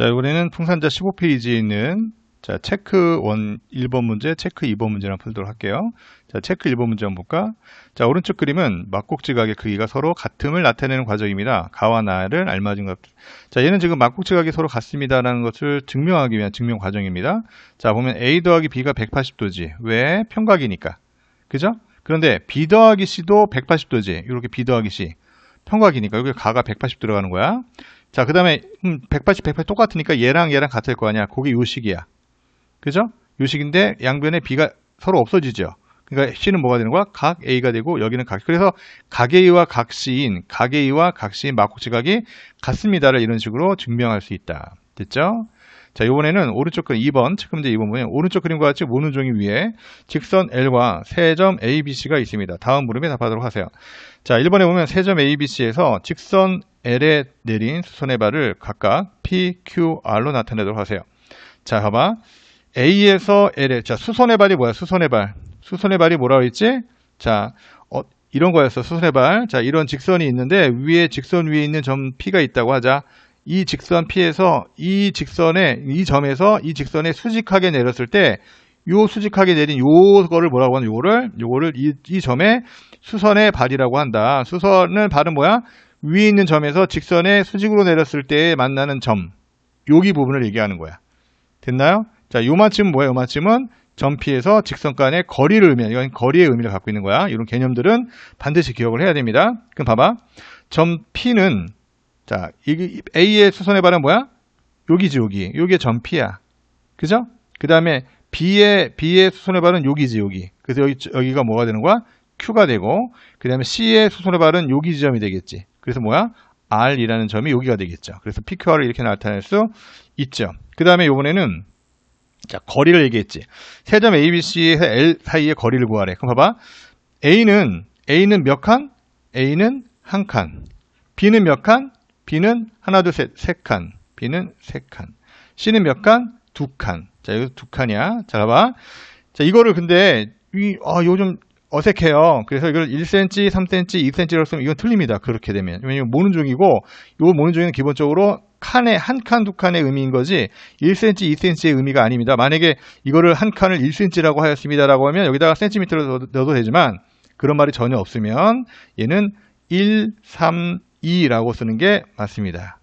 자, 이번에는 풍산자 15페이지에 있는 자, 체크 1 1번 문제, 체크 2번 문제를 한번 풀도록 할게요. 자, 체크 1번 문제 한번 볼까? 자, 오른쪽 그림은 막곡지각의 크기가 서로 같음을 나타내는 과정입니다. 가와 나를 알맞은 것. 자, 얘는 지금 막곡지각이 서로 같습니다라는 것을 증명하기 위한 증명 과정입니다. 자, 보면 A 더하기 B가 180도지. 왜? 평각이니까. 그죠? 그런데 B 더하기 C도 180도지. 이렇게 B 더하기 C. 평각이니까 여기 가가 180 들어가는 거야. 자, 그 다음에 음, 180, 180 똑같으니까 얘랑 얘랑 같을 거 아니야. 그게 요식이야. 그죠? 요식인데 양변에 B가 서로 없어지죠. 그러니까 C는 뭐가 되는 거야? 각 A가 되고 여기는 각. 그래서 각 A와 각 C인 각 A와 각 C인 막곡지각이 같습니다를 이런 식으로 증명할 수 있다. 됐죠? 자, 이번에는 오른쪽 그림 2번, 체크 문제 2번 보면 오른쪽 그림과 같이 모는 종이 위에 직선 L과 세점 A, B, C가 있습니다. 다음 물음에 답하도록 하세요. 자, 1번에 보면 세점 A, B, C에서 직선 L에 내린 수선의 발을 각각 P, Q, R로 나타내도록 하세요. 자, 봐봐. A에서 L에, 자, 수선의 발이 뭐야? 수선의 발. 수선의 발이 뭐라고 했지? 자, 어, 이런 거였어. 수선의 발. 자, 이런 직선이 있는데 위에 직선 위에 있는 점 P가 있다고 하자. 이 직선 P에서 이 직선에 이 점에서 이 직선에 수직하게 내렸을 때 요 수직하게 내린 요거를 뭐라고 하는 요거를 요거를 이, 이 점에 수선의 발이라고 한다. 수선의 발은 뭐야? 위에 있는 점에서 직선에 수직으로 내렸을 때 만나는 점. 여기 부분을 얘기하는 거야. 됐나요? 자, 요만큼은 뭐야? 요만큼은 점 P에서 직선 간의 거리를 의미하는 이건 거리의 의미를 갖고 있는 거야. 이런 개념들은 반드시 기억을 해야 됩니다. 그럼 봐봐. 점 P는 자, 이 A의 수선의 발은 뭐야? 여기지, 여기. 점 P야. 그죠? 그 다음에 B의, B의 수선의 발은 여기지, 여기. 그래서 여기, 여기가 뭐가 되는 거야? Q가 되고, 그 다음에 C의 수선의 발은 여기 지점이 되겠지. 그래서 뭐야? R이라는 점이 여기가 되겠죠. 그래서 PQR을 이렇게 나타낼 수 있죠. 그 다음에 요번에는 자, 거리를 얘기했지. 세 점 ABC에서 L 사이의 거리를 구하래. 그럼 봐봐. A는, A는 몇 칸? A는 한 칸. B는 몇 칸? B는 하나, 둘, 셋, 세 칸. B는 세 칸. C는 몇 칸? 두 칸. 자, 이거 두 칸이야. 자, 봐봐. 자, 이거를 근데, 이, 아, 요즘 어색해요. 그래서 이걸 1cm, 3cm, 2cm로 쓰면 이건 틀립니다. 그렇게 되면. 왜냐면 모는 종이고, 요 모는 종이는 기본적으로 칸에, 한 칸, 두 칸의 의미인 거지, 1cm, 2cm의 의미가 아닙니다. 만약에 이거를 한 칸을 1cm라고 하였습니다라고 하면 여기다가 센티미터로 넣어도 되지만, 그런 말이 전혀 없으면 얘는 1, 3, 2라고 쓰는 게 맞습니다.